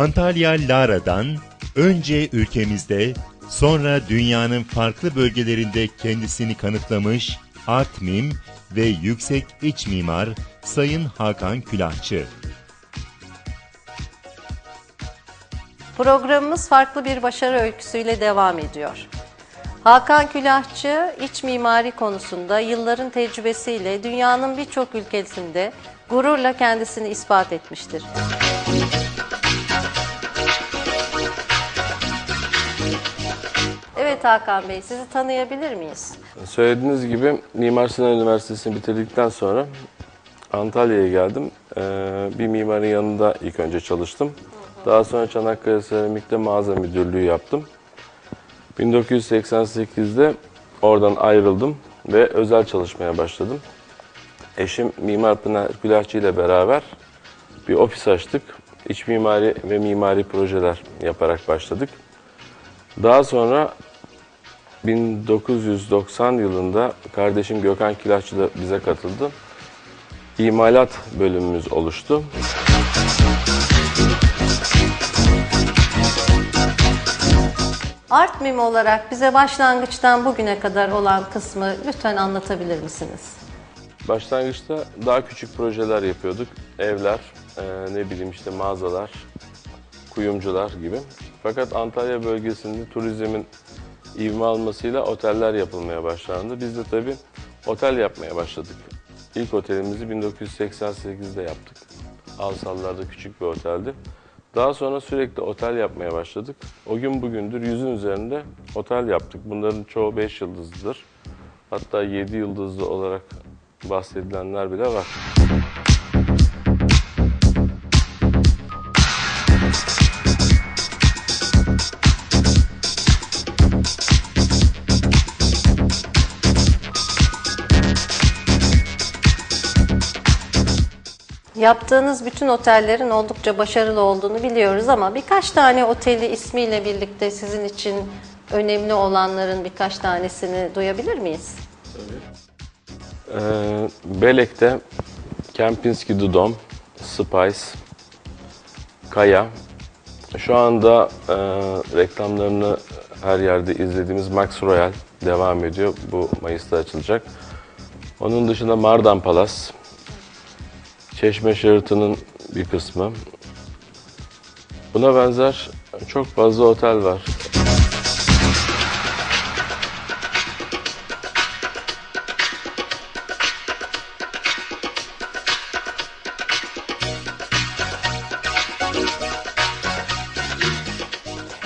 Antalya Lara'dan önce ülkemizde sonra dünyanın farklı bölgelerinde kendisini kanıtlamış art mim ve yüksek iç mimar Sayın Hakan Külahçı. Programımız farklı bir başarı öyküsüyle devam ediyor. Hakan Külahçı, iç mimari konusunda yılların tecrübesiyle dünyanın birçok ülkesinde gururla kendisini ispat etmiştir. Evet Hakan Bey, sizi tanıyabilir miyiz? Söylediğiniz gibi Mimar Sinan Üniversitesi'ni bitirdikten sonra Antalya'ya geldim. Ee, bir mimarın yanında ilk önce çalıştım. Daha sonra Çanakkale Seramik'te mağaza müdürlüğü yaptım. 1988'de oradan ayrıldım ve özel çalışmaya başladım. Eşim Mimar Pınar Külahçı ile beraber bir ofis açtık. İç mimari ve mimari projeler yaparak başladık. Daha sonra 1990 yılında kardeşim Gökhan Külahçı da bize katıldı. İmalat bölümümüz oluştu. Art mim olarak bize başlangıçtan bugüne kadar olan kısmı lütfen anlatabilir misiniz? Başlangıçta daha küçük projeler yapıyorduk. Evler, e, ne bileyim işte mağazalar, kuyumcular gibi. Fakat Antalya bölgesinde turizmin ivme almasıyla oteller yapılmaya başlandı. Biz de tabii otel yapmaya başladık. İlk otelimizi 1988'de yaptık. Alsallar'da küçük bir oteldi. Daha sonra sürekli otel yapmaya başladık. O gün bugündür yüzün üzerinde otel yaptık. Bunların çoğu 5 yıldızlıdır. Hatta 7 yıldızlı olarak bahsedilenler bile var. Yaptığınız bütün otellerin oldukça başarılı olduğunu biliyoruz ama birkaç tane oteli ismiyle birlikte sizin için önemli olanların birkaç tanesini duyabilir miyiz? Ee, Belek'te Kempinski Dudom, Spice, Kaya. Şu anda e, reklamlarını her yerde izlediğimiz Max Royal devam ediyor. Bu Mayıs'ta açılacak. Onun dışında Mardan Palas, Çeşme Sheraton'ın bir kısmı. Buna benzer çok fazla otel var.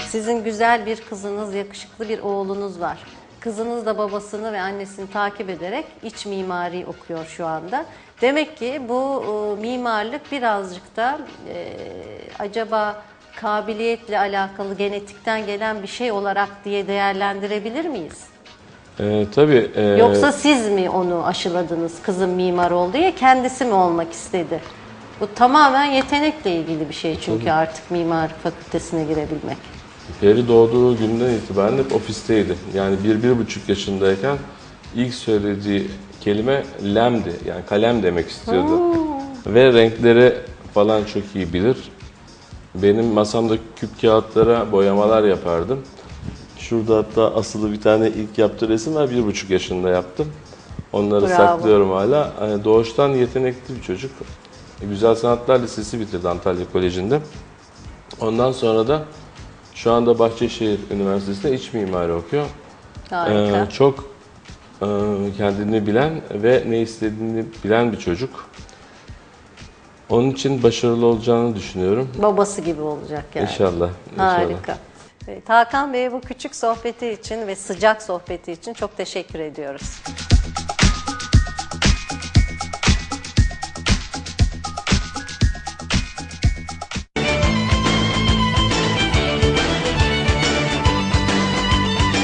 Sizin güzel bir kızınız, yakışıklı bir oğlunuz var. Kızınız da babasını ve annesini takip ederek iç mimari okuyor şu anda. Demek ki bu e, mimarlık birazcık da e, acaba kabiliyetle alakalı genetikten gelen bir şey olarak diye değerlendirebilir miyiz? Ee, tabii. e, Yoksa siz mi onu aşıladınız kızım mimar oldu diye kendisi mi olmak istedi? Bu tamamen yetenekle ilgili bir şey çünkü artık mimar fakültesine girebilmek. Peri doğduğu günden itibaren hep ofisteydi. Yani bir, bir buçuk yaşındayken ilk söylediği kelime lemdi. Yani kalem demek istiyordu. Ve renkleri falan çok iyi bilir. Benim masamda küp kağıtlara boyamalar yapardım. Şurada hatta asılı bir tane ilk yaptığı resim var. Bir buçuk yaşında yaptım. Onları Bravo. saklıyorum hala. Yani doğuştan yetenekli bir çocuk. Güzel Sanatlar Lisesi bitirdi Antalya Koleji'nde. Ondan sonra da şu anda Bahçeşehir Üniversitesi'nde iç mimari okuyor. Harika. Ee, çok e, kendini bilen ve ne istediğini bilen bir çocuk. Onun için başarılı olacağını düşünüyorum. Babası gibi olacak yani. İnşallah. inşallah. Harika. Evet, Hakan Bey'e bu küçük sohbeti için ve sıcak sohbeti için çok teşekkür ediyoruz.